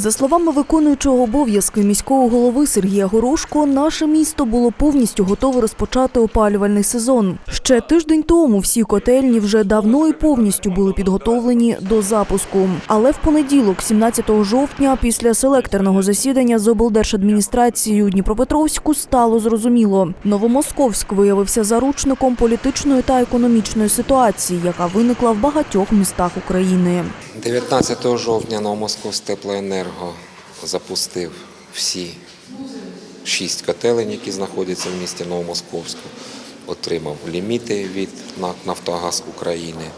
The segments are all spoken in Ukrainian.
За словами виконуючого обов'язки міського голови Сергія Горошко, наше місто було повністю готове розпочати опалювальний сезон. Ще тиждень тому всі котельні вже давно і повністю були підготовлені до запуску. Але в понеділок, 17 жовтня, після селекторного засідання з облдержадміністрацією Дніпропетровську стало зрозуміло. Новомосковськ виявився заручником політичної та економічної ситуації, яка виникла в багатьох містах України. 19 жовтня Новомосковськ теплоенерго запустив всі шість котелень, які знаходяться в місті Новомосковську, отримав ліміти від Нафтогаз України,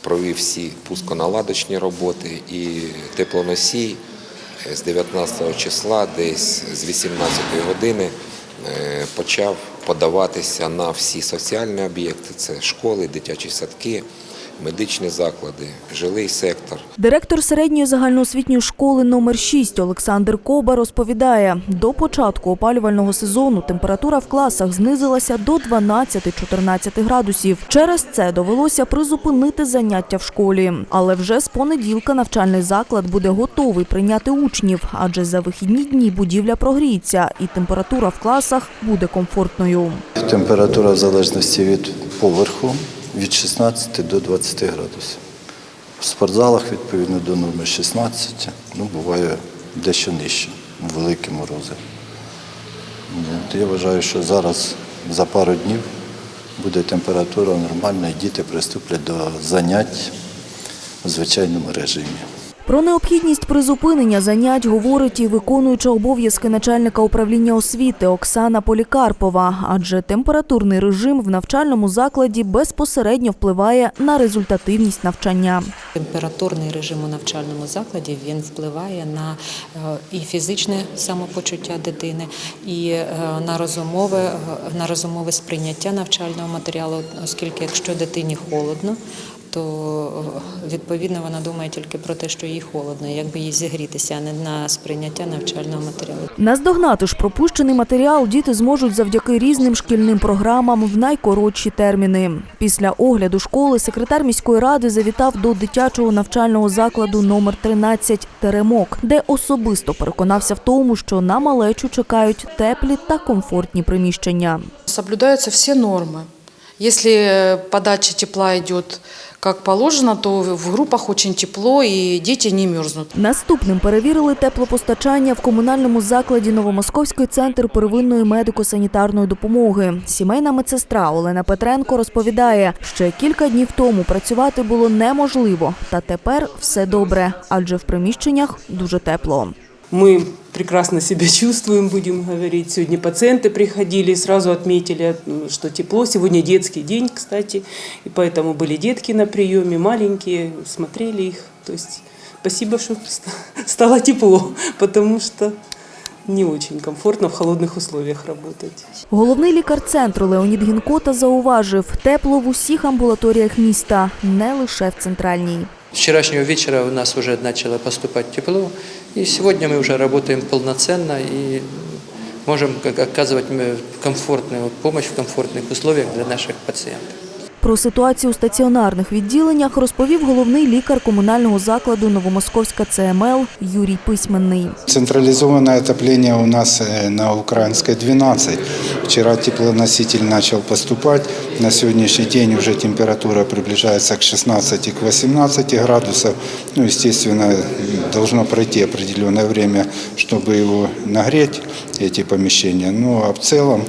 провів всі пусконаладочні роботи і теплоносій з 19 числа, десь з 18 години, е, почав подаватися на всі соціальні об'єкти, це школи, дитячі садки, медичні заклади, жилий сектор. Директор середньої загальноосвітньої школи номер 6 Олександр Коба розповідає, до початку опалювального сезону температура в класах знизилася до 12-14 градусів. Через це довелося призупинити заняття в школі. Але вже з понеділка навчальний заклад буде готовий прийняти учнів, адже за вихідні дні будівля прогріється і температура в класах буде комфортною. Температура в залежності від поверху від 16 до 20 градусів. В спортзалах відповідно до норми 16, ну буває дещо нижче, великі морози. От, Я вважаю, що зараз за пару днів буде температура нормальна і діти приступлять до занять у звичайному режимі. Про необхідність призупинення занять говорить і виконуюча обов'язки начальника управління освіти Оксана Полікарпова, адже температурний режим в навчальному закладі безпосередньо впливає на результативність навчання. Температурний режим у навчальному закладі він впливає на е, і фізичне самопочуття дитини, і е, на розумове, е, на розумове сприйняття навчального матеріалу, оскільки якщо дитині холодно, то е, відповідно вона думає тільки про те, що їй холодно, як би їй зігрітися, а не на сприйняття навчального матеріалу. Наздогнати ж пропущений матеріал діти зможуть завдяки різним шкільним програмам в найкоротші терміни. Після огляду школи секретар міської ради завітав до дитячого навчального закладу номер 13 Теремок, де особисто переконався в тому, що на малечу чекають теплі та комфортні приміщення. Соблюдаются все нормы. Если э, подача тепла идет как положено, то в группах очень тепло и дети не мерзнут. Наступним перевірили теплопостачання в комунальному закладі Новомосковський центр первинної медико-санітарної допомоги. Сімейна медсестра Олена Петренко розповідає, ще кілька днів тому працювати було неможливо, та тепер все добре, адже в приміщеннях дуже тепло. Мы прекрасно себя чувствуем, будем говорить. Сегодня пациенты приходили и сразу отметили, м, что тепло. Сегодня детский день, кстати, и поэтому были детки на приеме, маленькие, смотрели их. То есть спасибо, что ст- стало тепло, потому что не очень комфортно в холодных условиях работать. Головний лікар центру Леонід Гінкота зауважив, тепло в усіх амбулаторіях міста, не лише в центральній. С вчерашнего вечера у нас уже начало поступать тепло, и сегодня мы уже работаем полноценно и можем как- оказывать м, комфортную помощь в комфортных условиях для наших пациентов. Про ситуацію у стаціонарних відділеннях розповів головний лікар комунального закладу Новомосковська ЦМЛ Юрій Письменний. Централизованное отопление у нас э, на Украинской 12. Вчера теплоноситель начал поступать. На сегодняшний день уже температура приближается к 16 к 18 градусов. Ну, естественно, должно пройти определенное время, чтобы его нагреть, эти помещения. Ну, а в целом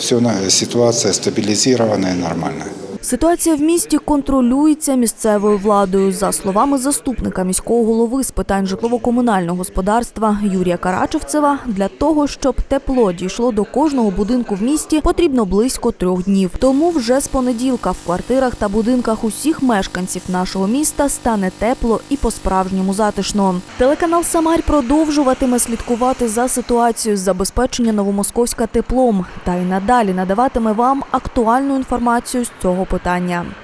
все, ситуация стабилизированная и нормальная. Ситуація в місті контролюється місцевою владою. За словами заступника міського голови з питань житлово-комунального господарства Юрія Карачевцева, для того, щоб тепло дійшло до кожного будинку в місті, потрібно близько трьох днів. Тому вже з понеділка в квартирах та будинках усіх мешканців нашого міста стане тепло і по-справжньому затишно. Телеканал Самарь продовжуватиме слідкувати за ситуацією з забезпечення Новомосковська теплом та й надалі надаватиме вам актуальну інформацію з цього питання. Питання.